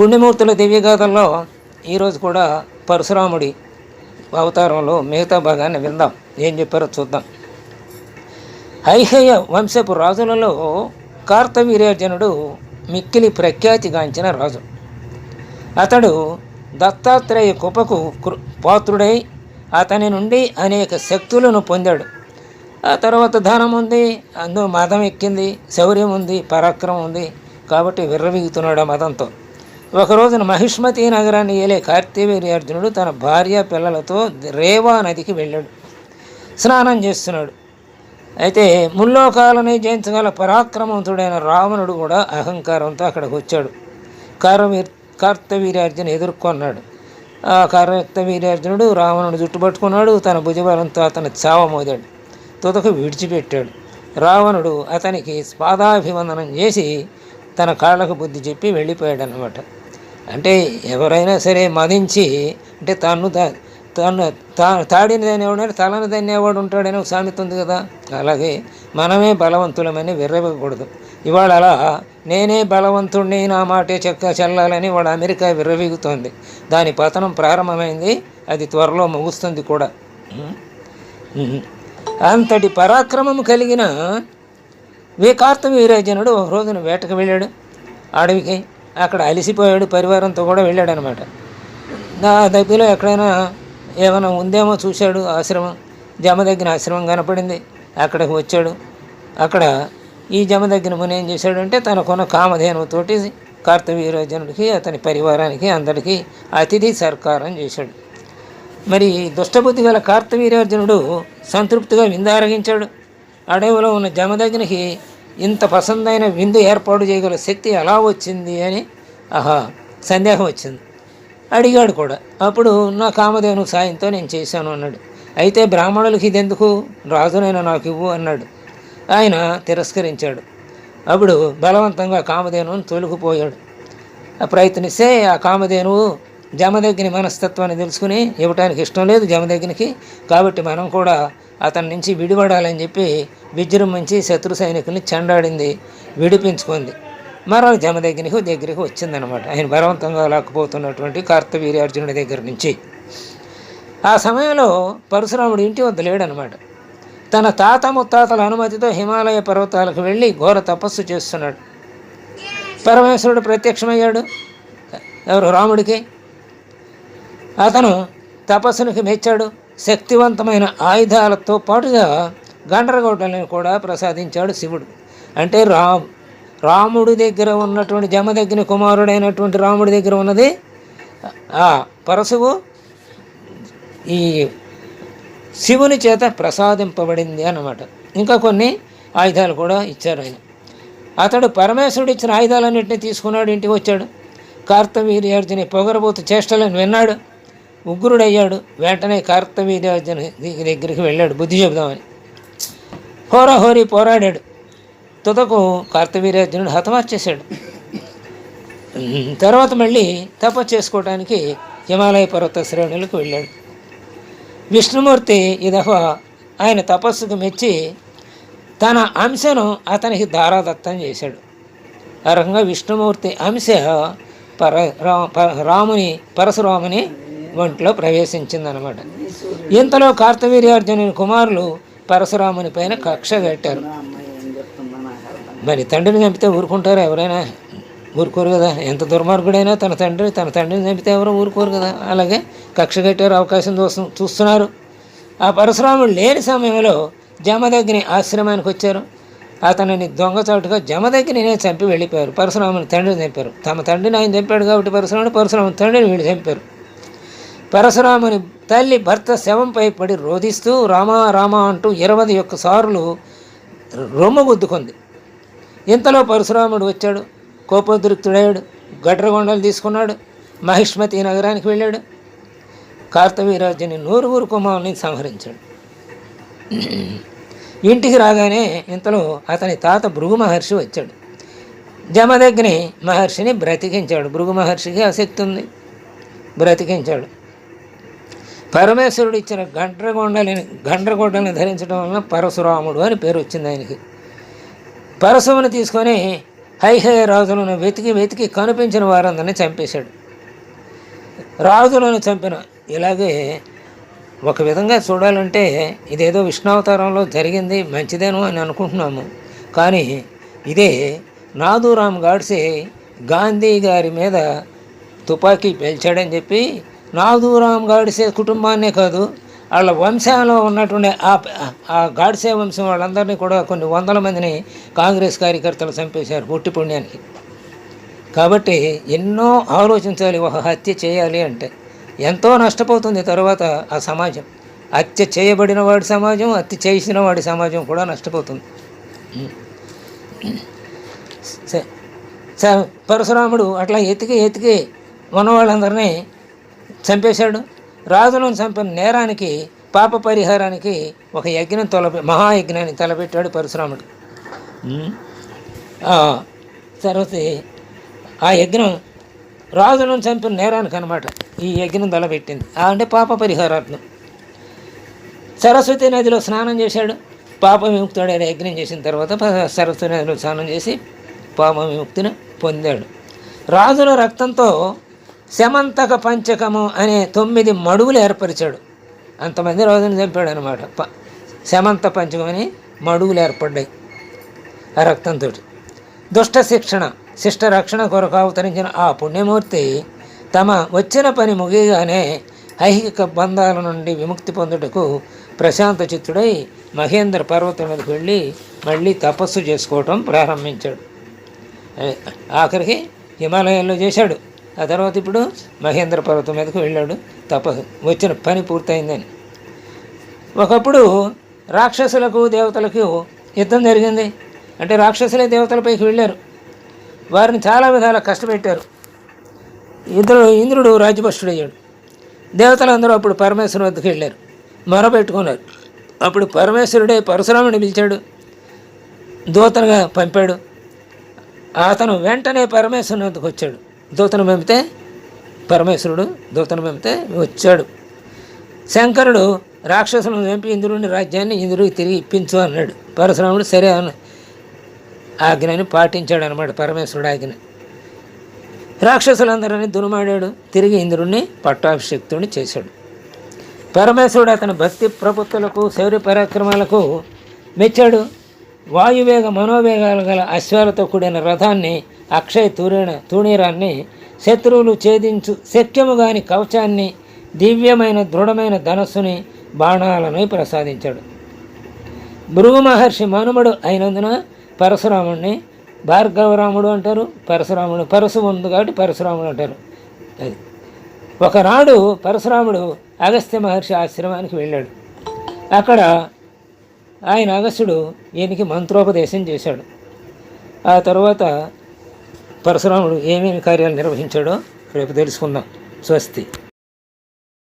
పుణ్యమూర్తుల దివ్యగాథల్లో ఈరోజు కూడా పరశురాముడి అవతారంలో మిగతా భాగాన్ని విందాం. ఏం చెప్పారో చూద్దాం. ఐహయ వంశపు రాజులలో కార్తవీర్యార్జునుడు మిక్కిలి ప్రఖ్యాతిగాంచిన రాజు. అతడు దత్తాత్రేయ కుపకు కృ- పాత్రుడై అతని నుండి అనేక శక్తులను పొందాడు. ఆ తర్వాత ధనం ఉంది అందులో మదం ఎక్కింది శౌర్యం ఉంది పరాక్రమం ఉంది కాబట్టి విర్రవీగుతున్నాడు ఆ మదంతో. ఒక రోజున మహిష్మతి నగరాన్ని ఏలే కార్తీవీర్యార్జునుడు తన భార్య పిల్లలతో రేవా నదికి వెళ్ళాడు. స్నానం చేస్తున్నాడు. అయితే ముల్లోకాలని జయించగల పరాక్రమవంతుడైన రావణుడు కూడా అహంకారంతో అక్కడికి వచ్చాడు. కారవీర్ కార్తవీర్యార్జున ఎదుర్కొన్నాడు. ఆ కార్తవీర్యార్జునుడు రావణుడు జుట్టుపట్టుకున్నాడు. తన భుజబలంతో అతను చావమోదాడు తుదకు విడిచిపెట్టాడు. రావణుడు అతనికి పాదాభివందనం చేసి తన కాళ్ళకు బుద్ధి చెప్పి వెళ్ళిపోయాడు అనమాట అంటే ఎవరైనా సరే మదించి అంటే తను తా- తను తా తాడిని తలని దాన్ని ఎవడు ఉంటాడని ఒక సామెత ఉంది కదా. అలాగే మనమే బలవంతులమని విర్రవకూడదు ఇవాళ అలా నేనే బలవంతుణ్ణి నా మాటే చెక్క చెల్లాలని వాడు అమెరికా విర్రవీగుతోంది. దాని పతనం ప్రారంభమైంది అది త్వరలో ముగుస్తుంది కూడా. అంతటి పరాక్రమము కలిగిన వికార్త వీరాజనుడు ఒక రోజున వేటకు వెళ్ళాడు. అడవికి అక్కడ అలిసిపోయాడు పరివారంతో కూడా వెళ్ళాడు అనమాట నా దగ్గరలో ఎక్కడైనా ఏమైనా ఉందేమో చూశాడు ఆశ్రమం జమ దగ్గర ఆశ్రమం కనపడింది. అక్కడికి వచ్చాడు. అక్కడ ఈ జమ దగ్గర ముని ఏం చేశాడంటే తనకున్న కామధేనుతోటి కార్తవీరోజనుడికి అతని పరివారానికి అందరికీ అతిథి సర్కారం చేశాడు. మరి దుష్టబుద్ధి గల కార్తవీరార్జునుడు సంతృప్తిగా విందారగించాడు. అడవిలో ఉన్న జమదగ్నికి ఇంత పసందైన విందు ఏర్పాటు చేయగల శక్తి ఎలా వచ్చింది అని ఆహా సందేహం వచ్చింది. అడిగాడు కూడా. అప్పుడు నా కామధేను సాయంతో నేను చేశాను అన్నాడు. అయితే బ్రాహ్మణులకి ఇదెందుకు? రాజునైనా నాకు ఇవ్వు అన్నాడు. ఆయన తిరస్కరించాడు. అప్పుడు బలవంతంగా కామధేనువును తొలుకుపోయాడు ఆ ప్రయత్నిస్తే ఆ కామధేనువు జమదగ్ని మనస్తత్వాన్ని తెలుసుకుని ఇవ్వటానికి ఇష్టం లేదు జమదగ్నికి. కాబట్టి మనం కూడా అతని నుంచి విడిపడాలని చెప్పి విజృంభించి శత్రు సైనికుల్ని చెండాడింది విడిపించుకుంది. మరో జమదగ్నికి దగ్గరికి వచ్చిందనమాట. ఆయన బలవంతంగా లాక్కుపోతున్నటువంటి కార్తవీర్యార్జునుడి దగ్గర నుంచి. ఆ సమయంలో పరశురాముడు ఇంటి వద్ద లేడనమాట. తన తాత ముత్తాతల అనుమతితో హిమాలయ పర్వతాలకు వెళ్ళి ఘోర తపస్సు చేస్తున్నాడు. పరమేశ్వరుడు ప్రత్యక్షమయ్యాడు. ఎవరు? రాముడికి. అతను తపస్సునికి మెచ్చాడు. శక్తివంతమైన ఆయుధాలతో పాటుగా గండ్రగొడ్డలను కూడా ప్రసాదించాడు శివుడు. అంటే రా రాముడి దగ్గర ఉన్నటువంటి జమదగ్ని కుమారుడైనటువంటి రాముడి దగ్గర ఉన్నది ఆ పరశువు ఈ శివుని చేత ప్రసాదింపబడింది అన్నమాట. ఇంకా కొన్ని ఆయుధాలు కూడా ఇచ్చారు ఆయన. అతడు పరమేశ్వరుడు ఇచ్చిన ఆయుధాలన్నింటినీ తీసుకున్నాడు ఇంటికి వచ్చాడు. కార్తవీర్యార్జుని పొగరబోతు చేష్టలను విన్నాడు. ఉగ్రుడయ్యాడు. వెంటనే కార్తవీర్యార్జున దగ్గరికి వెళ్ళాడు. బుద్ధి చెబుదామని. హోరాహోరీ పోరాడాడు. తుదకు కార్తవీర్యార్జునుడు హతమార్చేశాడు. తర్వాత మళ్ళీ తపస్సు చేసుకోవడానికి హిమాలయ పర్వత శ్రేణులకు వెళ్ళాడు. విష్ణుమూర్తి ఈ దఫా ఆయన తపస్సుకు మెచ్చి తన అంశను అతనికి దారాదత్తం చేశాడు. ఆ రకంగా విష్ణుమూర్తి అంశ పర రాముని పరశురాముని ఒంట్లో ప్రవేశించిందనమాట. ఇంతలో కార్తవీర్యార్జునుని కుమారులు పరశురాముని పైన కక్ష కట్టారు మరి తండ్రిని చంపితే ఊరుకుంటారా ఎవరైనా? ఊరుకోరు కదా. ఎంత దుర్మార్గుడైనా తన తండ్రి తన తండ్రిని చంపితే ఎవరో ఊరుకోరు కదా. అలాగే కక్ష కట్టారు అవకాశం చూస్తు చూస్తున్నారు. ఆ పరశురాముడు లేని సమయంలో జమదగ్ని ఆశ్రమానికి వచ్చారు. అతనిని దొంగచాటుగా జమదగ్నినే చంపి వెళ్ళిపోయారు. పరశురాముని తండ్రిని చంపారు. తమ తండ్రిని ఆయన చంపాడు కాబట్టి పరశురాముడు పరశురాముని తండ్రిని వీళ్ళు చంపారు. పరశురాముని తల్లి భర్త శవంపై పడి రోధిస్తూ రామా రామా అంటూ ఇరవై ఒక్క సార్లు ఇంతలో పరశురాముడు వచ్చాడు. కోపోద్రిక్తుడయ్యాడు. గడ్రగొండలు తీసుకున్నాడు. మహిష్మతి నగరానికి వెళ్ళాడు. కార్తవీరాజుని నూరుగురు కుమారుని సంహరించాడు. ఇంటికి రాగానే ఇంతలో అతని తాత భృగు మహర్షి వచ్చాడు. జమదగ్ని మహర్షిని బ్రతికించాడు. భృగు మహర్షికి ఆసక్తి ఉంది. బ్రతికించాడు. పరమేశ్వరుడు ఇచ్చిన గండ్రగొండలిని గండ్రగొండలను ధరించడం వలన పరశురాముడు అని పేరు వచ్చింది ఆయనకి. పరశువుని తీసుకొని హైహయ రాజులను వెతికి వెతికి కనిపించిన వారందరినీ చంపేశాడు. రాజులను చంపిన ఇలాగే ఒక విధంగా చూడాలంటే ఇదేదో విష్ణావతారంలో జరిగింది మంచిదేనో అని అనుకుంటున్నాము. కానీ ఇదే నాదూరామ్ గాడ్సే గాంధీ గారి మీద తుపాకీ పేల్చాడని చెప్పి నాదూరామ్ గాడిసే కుటుంబాన్నే కాదు వాళ్ళ వంశంలో ఉన్నటువంటి ఆ ఆ వంశం వాళ్ళందరినీ కూడా కొన్ని వందల మందిని కాంగ్రెస్ కార్యకర్తలు చంపేశారు పుట్టి పుణ్యానికి. కాబట్టి ఎన్నో ఆలోచించాలి ఒక హత్య చేయాలి అంటే. ఎంతో నష్టపోతుంది తర్వాత ఆ సమాజం. హత్య చేయబడిన వాడి సమాజం హత్య చేసిన వాడి సమాజం కూడా నష్టపోతుంది. స- స- పరశురాముడు అట్లా ఎతికి ఎతికి ఉన్న వాళ్ళందరినీ చంపేశాడు. రాజులను చంపిన నేరానికి పాప పరిహారానికి ఒక యజ్ఞం తలపె మహాయజ్ఞాన్ని తలపెట్టాడు పరశురాముడు. తర్వాత ఆ యజ్ఞం రాజులను చంపిన నేరానికి అనమాట ఈ యజ్ఞం తలపెట్టింది. ఆ అంటే పాప పరిహారార్థం సరస్వతి నదిలో స్నానం చేశాడు. పాప విముక్తుడు యజ్ఞం చేసిన తర్వాత సరస్వతి నదిలో స్నానం చేసి పాప విముక్తిని పొందాడు. రాజుల రక్తంతో శమంతక పంచకము అనే తొమ్మిది మడుగులు ఏర్పరిచాడు. అంతమంది రాజుని చంపాడు అనమాట ప శమంత పంచకం అని మడుగులు ఏర్పడ్డాయి ఆ రక్తంతో దుష్ట శిక్షణ శిష్ట రక్షణ కొరకు అవతరించిన ఆ పుణ్యమూర్తి తమ వచ్చిన పని ముగియగానే ఐహిక బంధాల నుండి విముక్తి పొందుటకు ప్రశాంత చిత్తుడై మహేంద్ర పర్వతం మీదకి వెళ్ళి మళ్ళీ తపస్సు చేసుకోవటం ప్రారంభించాడు. ఆఖరికి హిమాలయాల్లో చేశాడు. ఆ తర్వాత ఇప్పుడు మహేంద్ర పర్వతం మీదకు వెళ్ళాడు. తపస్సు వచ్చిన పని పూర్తయిందని. ఒకప్పుడు రాక్షసులకు దేవతలకు యుద్ధం జరిగింది. అంటే రాక్షసులే దేవతలపైకి వెళ్ళారు. వారిని చాలా విధాల కష్టపెట్టారు. ఇంద్రుడు ఇంద్రుడు అయ్యాడు దేవతలందరూ అప్పుడు పరమేశ్వరుని వద్దకు వెళ్ళారు. మొరపెట్టుకున్నారు. అప్పుడు పరమేశ్వరుడే పరశురాముని పిలిచాడు. దూతలుగా పంపాడు. అతను వెంటనే పరమేశ్వరుని వద్దకు వచ్చాడు. దూతను పంపితే పరమేశ్వరుడు దూతను పంపితే వచ్చాడు. శంకరుడు రాక్షసులను చంపి ఇంద్రుని రాజ్యాన్ని ఇంద్రుడికి తిరిగి ఇప్పించు అన్నాడు. పరశురాముడు సరే అన్న ఆజ్ఞని పాటించాడు అనమాట పరమేశ్వరుడు ఆజ్ఞ. రాక్షసులందరినీ దునుమాడాడు తిరిగి ఇంద్రుణ్ణి పట్టాభిషిక్తుడిని చేశాడు. పరమేశ్వరుడు అతని భక్తి ప్రపుత్తులకు శౌర్య పరాక్రమాలకు మెచ్చాడు. వాయువేగ మనోవేగాలు గల అశ్వాలతో కూడిన రథాన్ని అక్షయ తూరేణ తూణీరాన్ని శత్రువులు ఛేదించు శక్యముగాని కవచాన్ని దివ్యమైన దృఢమైన ధనస్సుని బాణాలను ప్రసాదించాడు. భృగు మహర్షి మనుమడు అయినందున పరశురాముడిని భార్గవరాముడు అంటారు పరశురాముడు పరశు ఉంది కాబట్టి పరశురాముడు అంటారు. అది. ఒకనాడు పరశురాముడు అగస్త్య మహర్షి ఆశ్రమానికి వెళ్ళాడు. అక్కడ ఆయన అగస్త్యుడు ఈయనకి మంత్రోపదేశం చేశాడు. ఆ తర్వాత పరశురాముడు ఏమేమి కార్యాలు నిర్వహించాడో రేపు తెలుసుకుందాం. స్వస్తి.